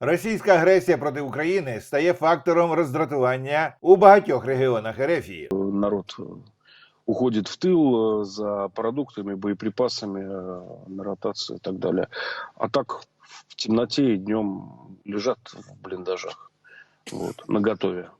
Російська агресія проти України стає фактором роздратування у багатьох регіонах Ерефії. народ э, уходит в тыл э, за продуктами, боеприпасами э, на ротацию и так далее. А так в темноте и днем лежат в блиндажах, вот, на готове.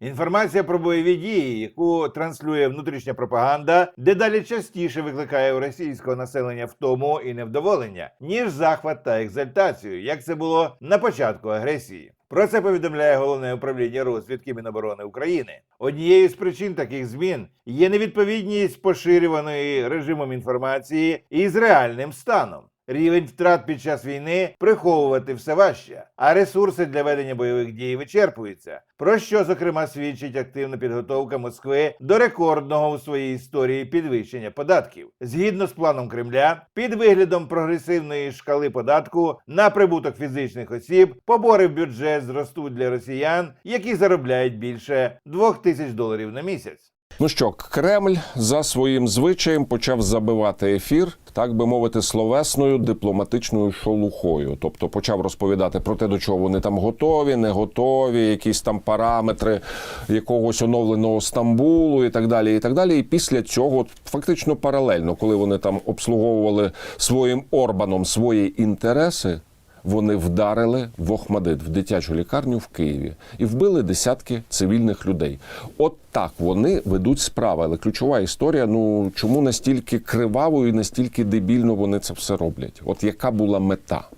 Інформація про бойові дії, яку транслює внутрішня пропаганда, дедалі частіше викликає у російського населення втому і невдоволення, ніж захват та екзальтацію, як це було на початку агресії. Про це повідомляє головне управління розвідки Міноборони України. Однією з причин таких змін є невідповідність поширюваної режимом інформації із реальним станом. Рівень втрат під час війни приховувати все важче, а ресурси для ведення бойових дій вичерпуються. Про що, зокрема, свідчить активна підготовка Москви до рекордного у своїй історії підвищення податків. Згідно з планом Кремля, під виглядом прогресивної шкали податку на прибуток фізичних осіб, побори в бюджет зростуть для росіян, які заробляють більше 2 тисяч доларів на місяць. Ну що, Кремль за своїм звичаєм почав забивати ефір, так би мовити, словесною дипломатичною шолухою. Тобто почав розповідати про те, до чого вони там готові, не готові, якісь там параметри якогось оновленого Стамбулу і так далі. І так далі. І після цього, фактично паралельно, коли вони там обслуговували своїм Орбаном свої інтереси. Вони вдарили в Охмадит, в дитячу лікарню в Києві і вбили десятки цивільних людей. От так вони ведуть справи. Але ключова історія: ну чому настільки криваво і настільки дебільно вони це все роблять? От яка була мета?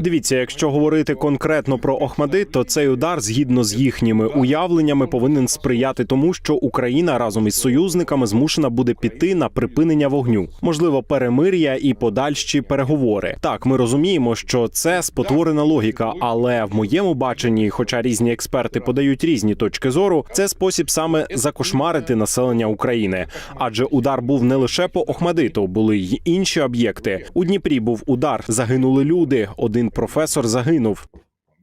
Дивіться, якщо говорити конкретно про Охмадит, то цей удар, згідно з їхніми уявленнями, повинен сприяти тому, що Україна разом із союзниками змушена буде піти на припинення вогню, можливо, перемир'я і подальші переговори. Так, ми розуміємо, що це спотворена логіка, але в моєму баченні, хоча різні експерти подають різні точки зору, це спосіб саме закошмарити населення України. Адже удар був не лише по Охмадиту, були й інші об'єкти. У Дніпрі був удар, загинули люди. Один професор загинув.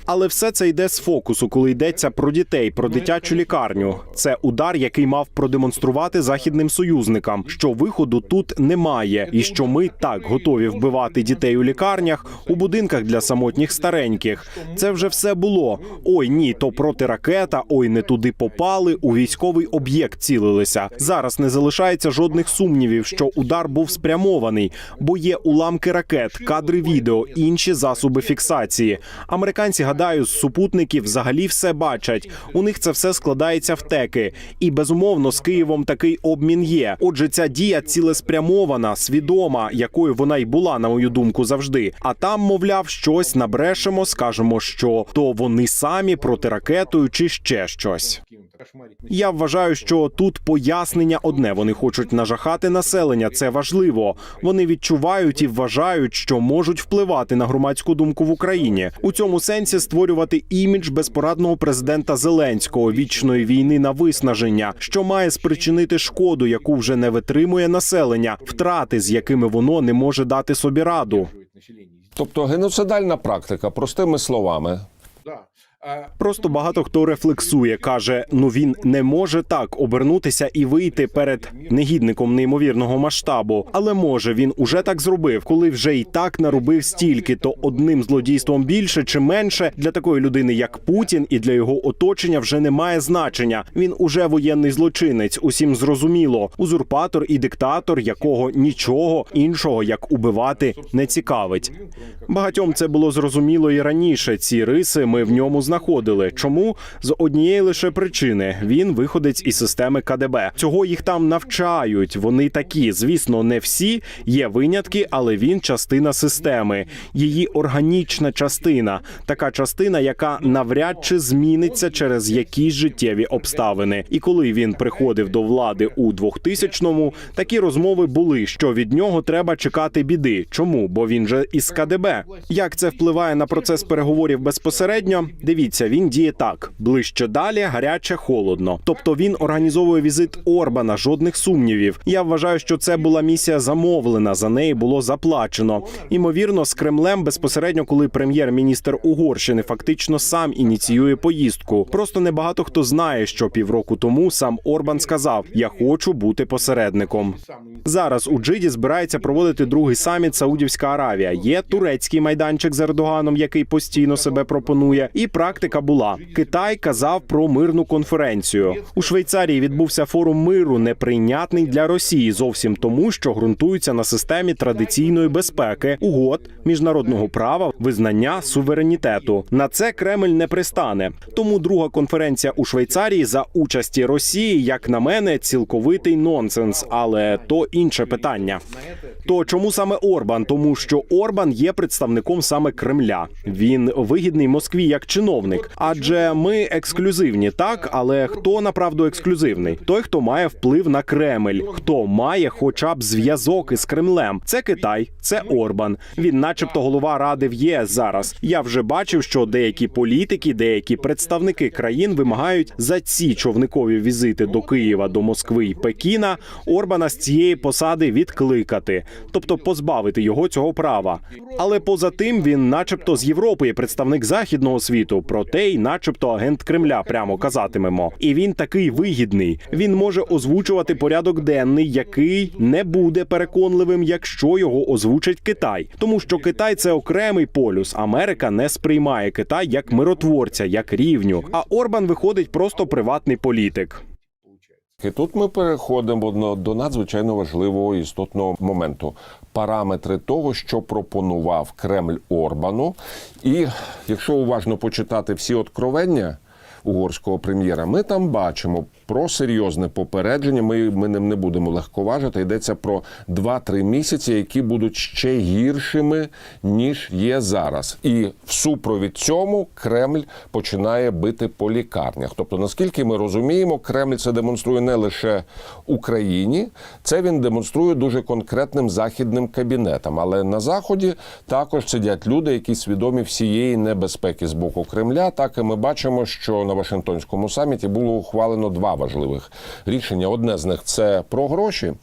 Але все це йде з фокусу, коли йдеться про дітей, про дитячу лікарню. Це удар, який мав продемонструвати західним союзникам, що виходу тут немає, і що ми так готові вбивати дітей у лікарнях, у будинках для самотніх стареньких. Це вже все було. Ой, ні, то протиракета, ой, не туди попали. У військовий об'єкт цілилися. Зараз не залишається жодних сумнівів, що удар був спрямований, бо є уламки ракет, кадри відео, інші засоби фіксації. Американці гадаю, з супутників взагалі все бачать. У них це все складається в теки. І безумовно з Києвом такий обмін є. Отже, ця дія цілеспрямована, свідома, якою вона й була, на мою думку, завжди. А там, мовляв, щось набрешемо, скажемо, що то вони самі проти ракетою чи ще щось. Я вважаю, що тут пояснення одне. Вони хочуть нажахати населення. Це важливо. Вони відчувають і вважають, що можуть впливати на громадську думку в Україні. У цьому сенсі створювати імідж безпорадного президента Зеленського вічної війни на виснаження, що має спричинити шкоду, яку вже не витримує населення, втрати, з якими воно не може дати собі раду. Тобто геноцидальна практика, простими словами. Просто багато хто рефлексує, каже: ну він не може так обернутися і вийти перед негідником неймовірного масштабу. Але може він уже так зробив, коли вже і так наробив стільки, то одним злодійством більше чи менше для такої людини, як Путін, і для його оточення вже не має значення. Він уже воєнний злочинець, усім зрозуміло, узурпатор і диктатор, якого нічого іншого як убивати не цікавить. Багатьом це було зрозуміло і раніше. Ці риси ми в ньому знаходили. Чому з однієї лише причини він виходець із системи КДБ. Цього їх там навчають. Вони такі. Звісно, не всі є винятки, але він частина системи, її органічна частина, така частина, яка навряд чи зміниться через якісь життєві обставини. І коли він приходив до влади у 2000-му, такі розмови були, що від нього треба чекати біди. Чому? Бо він же із КДБ. Як це впливає на процес переговорів безпосередньо? Дивіться. Дивіться, він діє так: ближче далі, гаряче, холодно. Тобто він організовує візит Орбана, жодних сумнівів. Я вважаю, що це була місія замовлена. За неї було заплачено. Імовірно, з Кремлем безпосередньо, коли прем'єр-міністр Угорщини фактично сам ініціює поїздку. Просто небагато хто знає, що півроку тому сам Орбан сказав: Я хочу бути посередником. Зараз у Джиді збирається проводити другий саміт Саудівська Аравія. Є турецький майданчик з Ердоганом, який постійно себе пропонує. І практика була. Китай казав про мирну конференцію. У Швейцарії відбувся форум миру, неприйнятний для Росії, зовсім тому, що ґрунтується на системі традиційної безпеки, угод, міжнародного права, визнання суверенітету. На це Кремль не пристане. Тому друга конференція у Швейцарії за участі Росії, як на мене, цілковитий нонсенс, але то інше питання. То чому саме Орбан? Тому що Орбан є представником саме Кремля. Він вигідний Москві як чиновник, адже ми ексклюзивні, так але хто направду ексклюзивний? Той, хто має вплив на Кремль, хто має хоча б зв'язок із Кремлем. Це Китай, це Орбан. Він, начебто, голова ради в ЄС зараз. Я вже бачив, що деякі політики, деякі представники країн вимагають за ці човникові візити до Києва, до Москви і Пекіна Орбана з цієї посади відкликати, тобто позбавити його цього права. Але поза тим він, начебто, з Європи є представник західного світу, проте й, начебто, агент Кремля, прямо казатимемо. І він такий вигідний. Він може озвучувати порядок денний, який не буде переконливим, якщо його озвучить Китай, тому що Китай це окремий полюс. Америка не сприймає Китай як миротворця, як рівню. А Орбан виходить просто приватний політик. І тут ми переходимо до- надзвичайно важливого істотного моменту. Параметри того, що пропонував Кремль Орбану. І якщо уважно почитати всі откровення угорського прем'єра, ми там бачимо про серйозне попередження. Ми, ми ним не будемо легковажити. Йдеться про 2-3 місяці, які будуть ще гіршими, ніж є зараз. І в супровід цьому Кремль починає бити по лікарнях. Тобто, наскільки ми розуміємо, Кремль це демонструє не лише Україні, це він демонструє дуже конкретним західним кабінетам. Але на заході також сидять люди, які свідомі всієї небезпеки з боку Кремля. Так і ми бачимо, що на Вашингтонському саміті було ухвалено два важливих рішення. Одне з них це про гроші,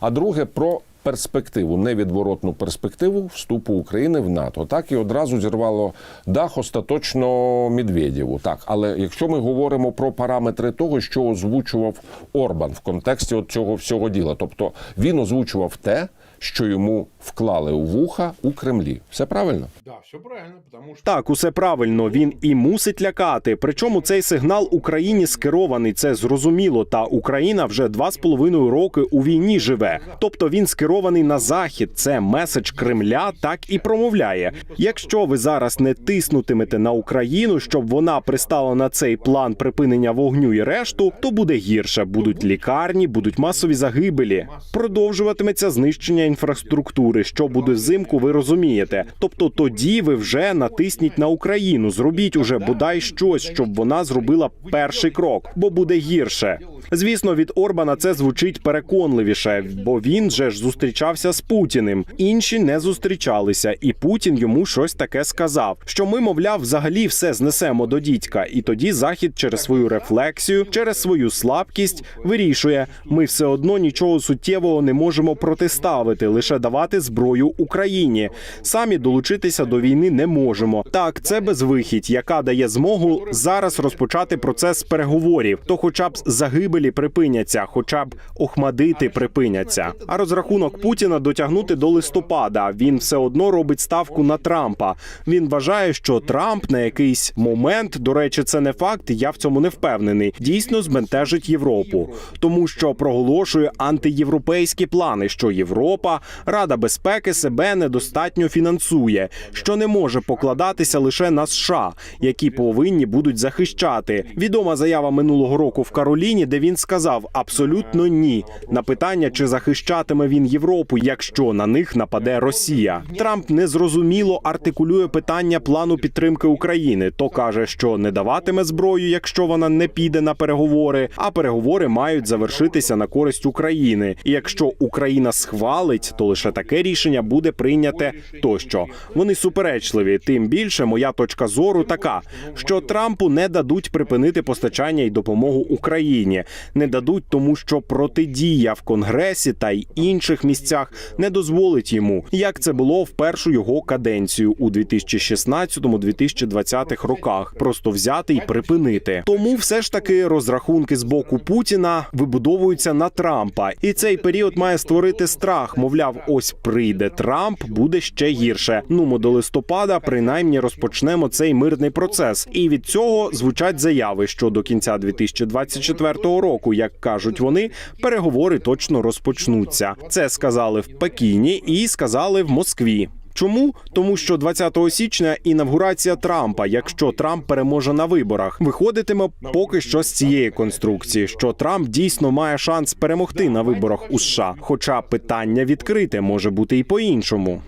а друге про. Перспективу, невідворотну перспективу вступу України в НАТО. Так і одразу зірвало дах остаточно Медведєву. Так, але якщо ми говоримо про параметри того, що озвучував Орбан в контексті от цього всього діла, тобто він озвучував те, що йому вклали у вуха у Кремлі. Все правильно? Да, все правильно, потому что... Так, усе правильно. Він і мусить лякати. Причому цей сигнал Україні скерований. Це зрозуміло. Та Україна вже два з половиною роки у війні живе. Тобто він скерований на захід. Це меседж Кремля так і промовляє. Якщо ви зараз не тиснутимете на Україну, щоб вона пристала на цей план припинення вогню і решту, то буде гірше. Будуть лікарні, будуть масові загибелі. Продовжуватиметься знищення інфраструктури. Що буде взимку, ви розумієте. Тобто тоді ви вже натисніть на Україну. Зробіть уже бодай щось, щоб вона зробила перший крок, бо буде гірше. Звісно, від Орбана це звучить переконливіше, бо він же ж зустрічався з Путіним. Інші не зустрічалися, і Путін йому щось таке сказав: що ми, мовляв, взагалі все знесемо до дідька. І тоді захід через свою рефлексію, через свою слабкість вирішує: ми все одно нічого суттєвого не можемо протиставити, лише давати зброю Україні. Самі долучитися до війни не можемо. Так, це безвихідь, яка дає змогу зараз розпочати процес переговорів. То, хоча б загибелі припиняться, хоча б охмадити припиняться. А розрахунок Путіна дотягнути до листопада. Він все одно робить ставку на Трампа. Він вважає, що Трамп на якийсь момент, до речі, це не факт. Я в цьому не впевнений. Дійсно збентежить Європу, тому що проголошує антиєвропейські плани, що Європа, Рада безпеки себе недостатньо фінансує, що не може покладатися лише на США, які повинні будуть захищати. Відома заява минулого року в Кароліні, де він сказав абсолютно ні на питання, чи захищатиме він Європу, якщо на них нападе Росія. Трамп незрозуміло артикулює питання плану підтримки України. То каже, що не даватиме зброю, якщо вона не піде на переговори. А переговори мають завершитися на користь України. І якщо Україна схвалить дозволить, то лише таке рішення буде прийняте тощо. Вони суперечливі. Тим більше моя точка зору така, що Трампу не дадуть припинити постачання і допомогу Україні, не дадуть, тому що протидія в Конгресі та й інших місцях не дозволить йому, як це було в першу його каденцію у 2016-2020 роках. Просто взяти і припинити. Тому все ж таки розрахунки з боку Путіна вибудовуються на Трампа, і цей період має створити страх. Мовляв, ось прийде Трамп, буде ще гірше. Ну до листопада, принаймні, розпочнемо цей мирний процес. І від цього звучать заяви, що до кінця 2024 року, як кажуть вони, переговори точно розпочнуться. Це сказали в Пекіні і сказали в Москві. Чому? Тому що 20 січня інавгурація Трампа, якщо Трамп переможе на виборах, виходитиме поки що з цієї конструкції, що Трамп дійсно має шанс перемогти на виборах у США. Хоча питання відкрите може бути і по-іншому.